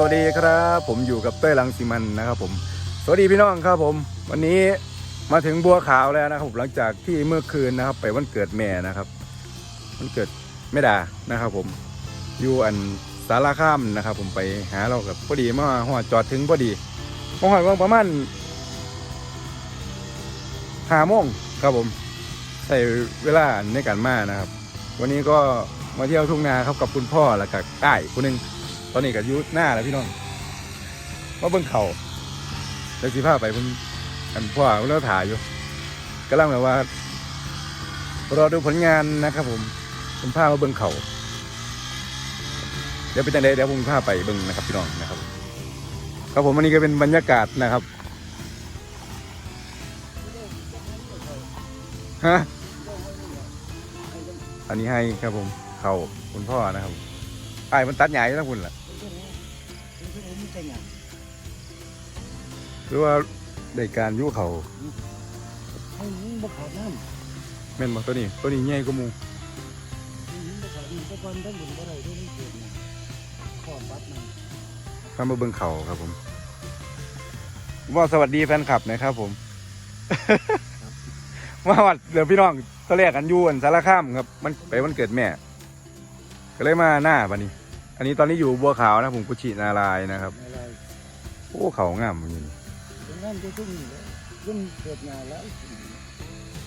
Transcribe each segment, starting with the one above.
สวัสดีครับ ผมอยู่กับเต้ยลังสิมันนะครับผม สวัสดีพี่น้องครับผม วันนี้มาถึงบัวขาวแล้วนะครับผมหลังจากที่เมื่อคืนนะครับ ไปวันเกิดแม่นะครับวันเกิดแม่ดานะครับ ผมอยู่อันสารข้ามนะครับ ผมไปหาเรากับพอดีมาหัวจอดถึงพอดีมองหอยว่างประมาณหาโมงครับผมใช้เวลาในการมานะครับ วันนี้ก็มาเที่ยวทุ่งนาครับกับคุณพ่อแล้วกับก้ายคนหนึง ตอนนี้ก็อยุหน้าแล้วพี่น้องมาเบิ่งเขาเดี๋ยวสิพาไปพิ่นอันพ่อเพิ่นเราถ่ายอยู่กำลังแบบว่ารอดูผลงานนะครับผมผมพามาเบิ่งเขาเดี๋ยวเป็นจังไดเดี๋ยวผมพาไปเบิ่งนะครับพี่น้องนะครับ ครับผมวันนี้ก็เป็นบรรยากาศนะครับฮะอันนี้ให้ครับผม เขาคุณพ่อนะครับไอ้มันตัดใหญ่แล้วคุณล่ะ หรือว่าได้การยุเขาให้ยิงบ่ขาดน้แม่นบ่ตัวนี้ตัวนี้ใหญ่กว่าหมูำให้ยิงบ่ขาดน้ำตะกอนทั้งหมดบ่ได้ด้วยนี่เกิดนะข้อปัดมันข้ามาเบิ่งเขาครับผมว่าสวัสดีแฟนคลับหนะครับผม ว่าวัดเดี๋ยวพี่น้องตอนแรกกันอยู่อันสารคามครับ มันไปวันเกิดแม่ ก็เลยมาหน้าบันนี้ อันนี้ตอนนี้อยู่บัวขาวนะผมกุชินารายณ์นะครับ อะไรโอ้เขางามอยู่นี่เป็นน้ำจะตุ้งเลยตุ้งเกิดงานแล้ว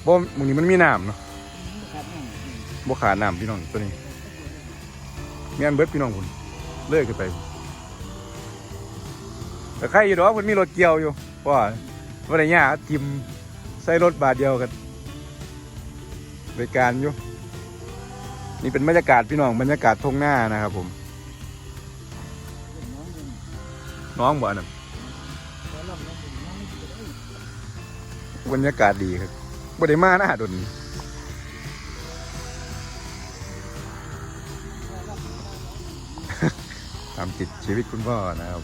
บ่มึงนี้มันมีน้ำเนาะบ่ขาดน้ำบ่ขาดน้ำพี่น้องตัวนี้แม่นเบิดพี่น้องคุณเลื่อยขึ้นไปแต่ใครอยู่ดอกมันมีรถเกี่ยวอยู่ว่าว่าได้ยากทิมใส่รถบาทเดียวกันบริการอยู่นี่เป็นบรรยากาศพี่น้องบรรยากาศทงหน้านะครับผม น้องบ่อนน่ะแล้วลำน้อนบรรยากาศดีครับบ่ได้มาหน้าดนตามติดชีวิตคุณพ่อนะครับ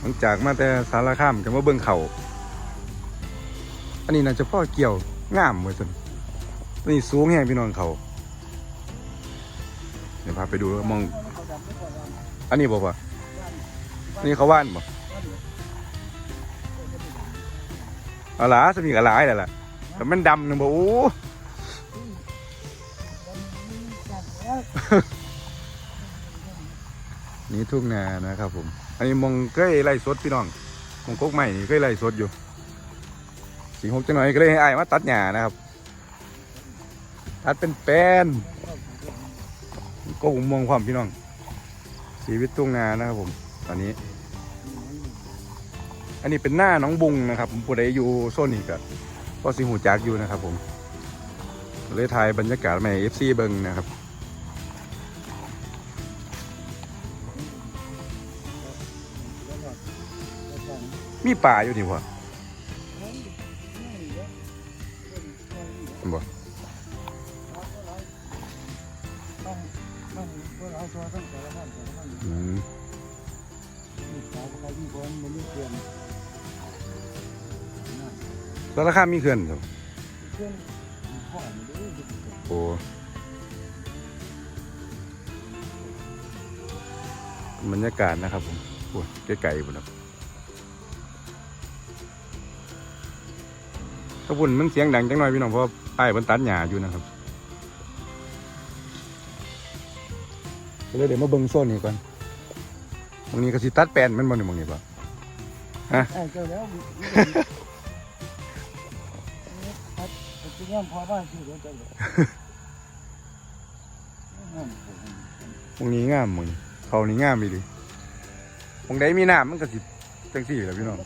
หลังจากมาแต่สารคามกันว่าเบิ่งเขาอันนี้น่าจะพ่อเกี่ยวงามเหมือนกันนี่สูงแห้งพี่น้องเขาเดี๋ยวพาไปดูแล้วมอง อดำอันนี้บอกว่าอันนี้เขาว่านบ่เอาล่ะสมีกระหลายแล้วล่ะแต่มันดำนึงบอกโอ้นี่ทุ่งนานะครับผม อันนี้มองเคยไล่สดพี่น้องมองกกใหม่นี่เคยไล่สดอยู่สิงหกจังหน่อยก็เลยให้อายมาตัดหญ้านะครับ ตัดเป็นแป้นก็ผมมองความพี่น้อง ชีวิตทุ่งนานะครับผมตอนนี้ อันนี้เป็นหน้าน้องบุงนะครับผมผู้ใดอยู่โซนนี้ก็ก็สิหูจักอยู่นะครับ ผมเลยถ่ายบรรยากาศใหม่เอฟซีเบิงนะครับมีป่าอยู่นี่วะบ่ อืมสารคนมันมีเพื่อนแล้วราคามีเขื่อนครับเพื่อนพ่อมันดูดูโอ้บรรยากาศนะครับผมโอ้ไกลๆบุญครับถ้าบุญมันเสียงดังจังหน่อยพี่น้องเพราะป้ายบนตัดหญ้าอยู่นะครับ เลยเดี๋ยวมาเบิ่งโซนนี้ก่อนตรงนี้ก็สิตัดแปลนแมันบ่นี่หมองนี้ป่ะไอ้เจ้าแล้วครับจะย่อมพอบ้านที่เดี๋ยวเจ้าเลยหมองนี้งามหมองนี้เขานี่งามดีดิหมองใดมีน้ำมันก็สิจังสี่แหละพี่น้อง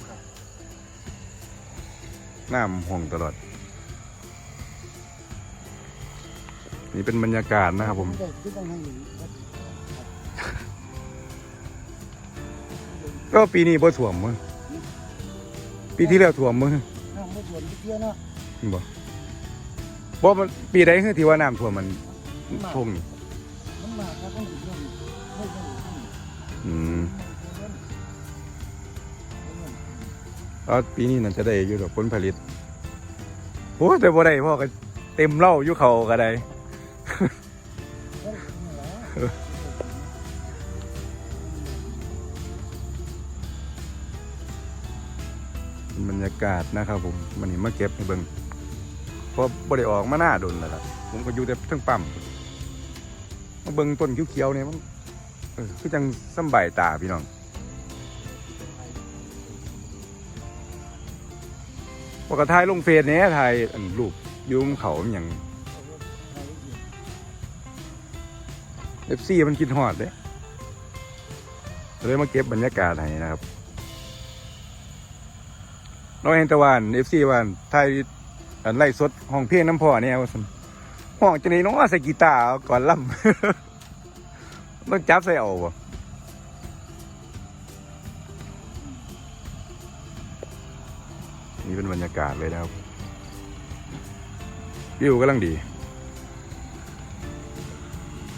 น้ำห้องตลอด นี่เป็นบรรยากาศนะครับผม ก็ปีนี้บ่ถ่วมมั้งปีที่แล้วถ่วมมั้งน้ำไม่ส่วนเที่ยเนาะบ่บ่มันปีใดคือที่ว่าน้ำท่วมมันทุ่งนี่มันมาแล้วต้องอยู่ด้วยไม่ต้องอยู่ที่อืมแล้วปีนี้น่าจะได้อยู่ดอกผลผลิตโอ้แต่บ่ได้พ่อก็เต็มเหล่าอยู่เขาก็ได้ากาศนะครับผมมันนี่มาเก็บให้เบิ่งเพราะบ่ได้ออกมาหน้าดนแล้วล่ะผมก็อยู่แต่ทั้งปั๊มมาเบิ่งต้นเขียวๆเนี่ยมันคือจังสำบายตาพี่น้องปกติถ่ายลงเฟซเนี่ยถ่ายรูปยุ่มเขาอย่างเอฟซีมันคิดฮอดเด้เลยมาเก็บบรรยากาศให้นะครับ น้อยเองแตะวันเอฟซีวันไทยไล่สดห้องเพลงน้ำพ่อเนี่ยว่าซั่นห้องจะไหนน้องใส่กีตาร์ก่อนล่ำต้องจับใส่เอาบ่นี่เป็นบรรยากาศเลยนะครับวิวกำลังดี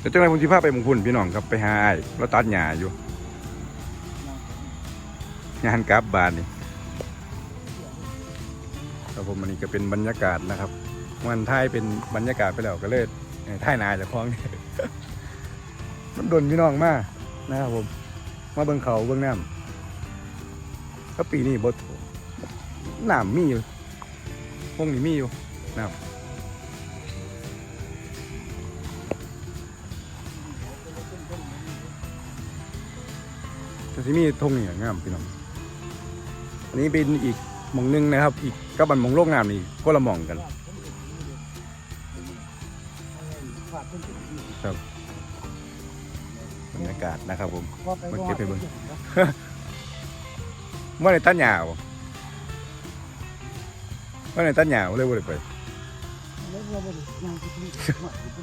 แต่จังไรผมสิพาไปมงพุ่นพี่น้องครับไปหาไอ้เราตัดหญ้าอยู่งานกราบบานนี่ ครับผมอันนี้ก็เป็นบรรยากาศนะครับวันท้ายเป็นบรรยากาศไปแล้วก็เลยท้ายนาจากคลองมันดนพี่น้องมากนะครับผม มาเบิ่งเขาเบิ่งน้ำก็ปีนี้บดน้ำมีอยู่พวกนี้มีอยู่น้ำแต่ที่มีทงนี่งามพี่น้องอันนี้เป็นอีก หมองหนึงนะครับ อีกก็บันหมองโลกงามนี่ก็ละหมองกันฝากเพิ่นเป็นที่บรรยากาศนะครับผมพอไปมันเก็บไปเบิ่งแล้วว่าในต้นหยาวว่าในต้นหยาวเลยว่าเลยไปเราบ่ได้ย่างไปที่หอดไปที่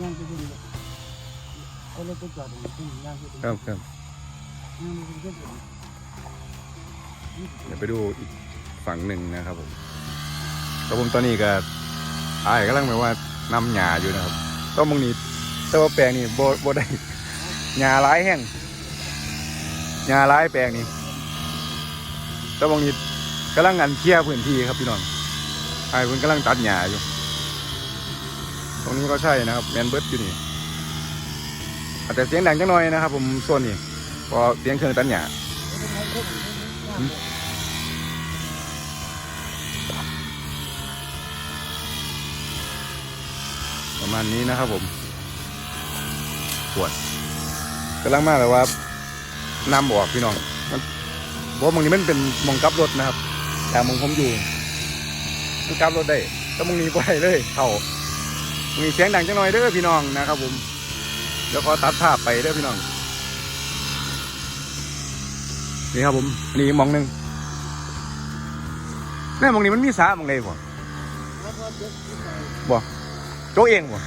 ย่างไปที่เอารถไปจอดตรงนี้ย่างไปที่ครับครับย่างไปที่ เดี๋ยวไปดูอีกฝั่งหนึ่งนะครับผมแล้วผมตอนนี้ก็อายกำลังแบบว่านำหญ้าอยู่นะครับ ต้นมองนี้แต่ว่าแปลงนี่โบโบได้หญ้าร้ายแห้งหญ้าร้ายแปลงนี้ต้นมงนี้กำลังงานเคลียร์พื้นที่ครับพี่น้องไอ้เพิ่นกำลังตัดหญ้าอยู่ ตรงนี้ก็ใช่นะครับแมนเบิร์ดอยู่นี่อาจจะเสียงดังจังหน่อยนะครับ ผมส่วนนี้พอเสียงเครื่องตัดหญ้า ประมาณนี้นะครับผมตรวจกำลังมาแบบว่านำออกพี่น้องมันเพราะมองนี้มันเป็นมองกลับรถนะครับ แต่มองผมอยู่มันกลับรถได้แต่มองนี้ไปเลยเข่ามีเสียงดังจังหน่อยเด้อพี่น้องนะครับผมเดี๋ยวขอตัดภาพไปเด้อพี่น้อง นี่ครับผมนี่มองหนึ่งแม่มองนี้มันมีสระมองใดบ่บ่โจกเองบ่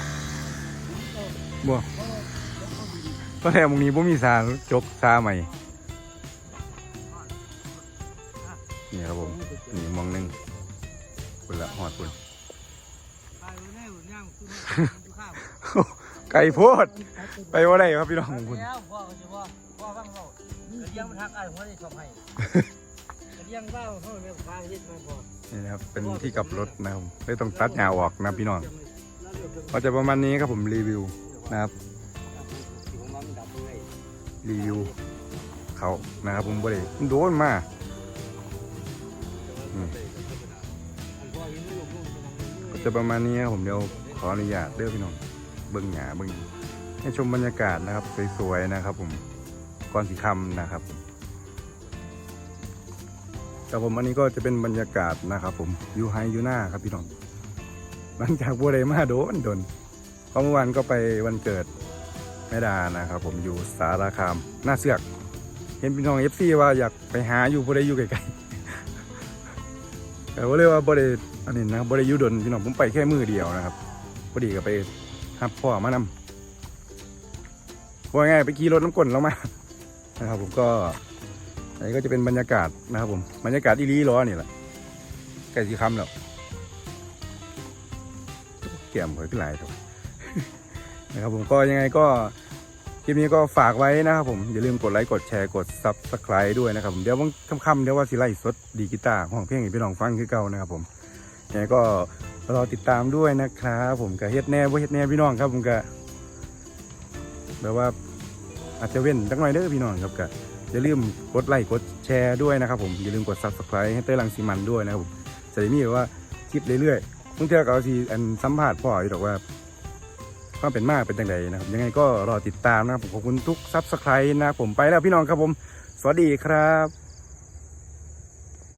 บ่ตอนแรกมองนี้บ่มีสระจกสระใหม่นี่ครับผมนี่มองหนึ่งคุณละหอดคุณไก่โพดไปว่าได้ครับพี่น้องของคุณ แล้วพ่อก็จะว่าพ่อฟังเราเลี้ยงมันทักไอ้หัวได้ชอบให้เลี้ยงบ้าเขาเลี้ยงปลาเฮ็ดมาบ่นี่นะครับเป็นที่กลับรถนะครับไม่ต้องตัดยาออกนะพี่น้องก็จะประมาณนี้ครับผมรีวิวนะครับรีวิวเขานะครับผมบริโดนมาอืมก็จะประมาณนี้ครับผมเดี๋ยวขออนุญาตเด้อพี่น้องเบิ้งหยาเบิ้งให้ชมบรรยากาศนะครับสวยๆนะครับผม ก่อนสีคำนะครับแต่ผมอันนี้ก็จะเป็นบรรยากาศนะครับ ผมอยู่ไฮอยู่หน้าครับพี่น้องหลังจากบัวไดมาโดนโดนเพราะเมื่อวานก็ไปวันเกิดแม่ดานะครับ ผมอยู่สารคามหน้าเสือก เห็นพี่น้องเอฟซีว่าอยากไปหาอยู่บ่ได้อยู่ไกลๆแต่ว่าเรียกว่าบ่ได้อันนี้นะบ่ได้อยู่ดนพี่น้องผมไปแค่มือเดียวนะครับพอดีก็ไปหับพ่อมานำว่าไงไปขี่รถน้ำกลนแล้วมา นะครับผมก็อันนี้ก็จะเป็นบรรยากาศนะครับผมบรรยากาศอีรีร้อนี่แหละใกล้สีคำแล้วเกี่ยมหอยขึ้นหลายครับนะครับผมก็ยังไงก็คลิปนี้ก็ฝากไว้นะครับผมอย่าลืมกดไลค์กดแชร์กด subscribe ด้วยนะครับผมเดี๋ยววันค่ำๆเดี๋ยวว่าสิไล่สดดีกีตาร์ของเพลงให้พี่น้องฟังคือเก่านะครับผมยังไงก็รอติดตามด้วยนะครับผมกับเฮ็ดแน่บ่เฮ็ดแน่พี่น้องครับผมก็แบบว่า อาจจะเว้นจักหน่อยเด้อพี่น้องครับก็อย่าลืมกดไลค์กดแชร์ด้วยนะครับผมอย่าลืมกด subscribe ให้เต้ยรังสีมันด้วยนะครับผมจะได้มีแบบว่าคลิปเรื่อยๆบางเทีก็เอาทีอันสัมผัสพ่ออยู่หรอกว่าความเป็นมากเป็นจังไดนะครับยังไงก็รอติดตามนะครับผมขอบคุณทุก subscribe นะครับผมไปแล้วพี่น้องครับผม สวัสดีครับ